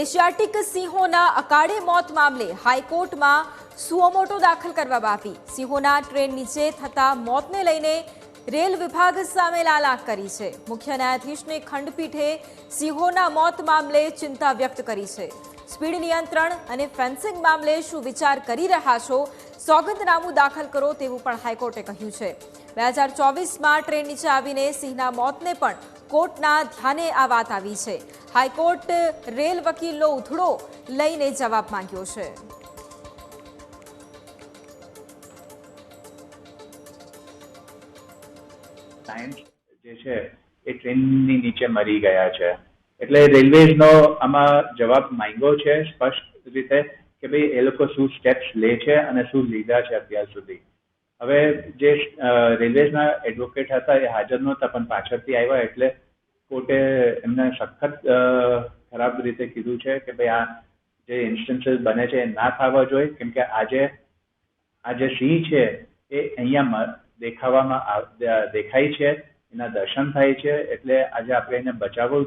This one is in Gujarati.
એશિયાટિક સિંહોના અકાળે મોત મામલે હાઈકોર્ટમાં સુઓમોટો દાખલ કરવામાં આવી. સિંહોના ટ્રેન નીચે થતા મોતને લઈને રેલ વિભાગ સામે લાલાક કરી છે. મુખ્ય ન્યાયાધીશની ખંડપીઠે સિંહોના મોત મામલે ચિંતા વ્યક્ત કરી છે. સ્પીડ નિયંત્રણ અને ફેન્સિંગ મામલે શું વિચાર કરી રહ્યા છો? સોગંદનામું દાખલ કરો તેવું પણ હાઈકોર્ટે કહ્યું છે. બે હજાર ચોવીસમાં ટ્રેન નીચે આવીને સિંહના મોતને પણ કોર્ટના ધ્યાને આ વાત આવી છે. હાઈકોર્ટ રેલ વકીલનો ઉધડો લઈને જવાબ માંગ્યો છે. સાયન્સ જે છે, એ ટ્રેનની નીચે મરી ગયા છે. એટલે રેલવેઝનો આમાં જવાબ માંગ્યો છે સ્પષ્ટ રીતે કે ભાઈ એ લોકો શું સ્ટેપ્સ લે છે અને શું લીધા છે અત્યાર સુધી. હવે જે રેલવેઝના એડવોકેટ હતા એ હાજર નહોતા પણ પાછળથી આવ્યા એટલે કોર્ટે એમને સખત ખરાબ રીતે કીધું છે કે ભાઈ આ જે ઇન્સ્ટન્સીસ બને છે એ ના થવા જોઈએ કેમ કે આજે આ જે સિંહ છે એ અહીંયા દેખાવામાં દેખાય છે, એના દર્શન થાય છે એટલે આજે આપણે એને બચાવવું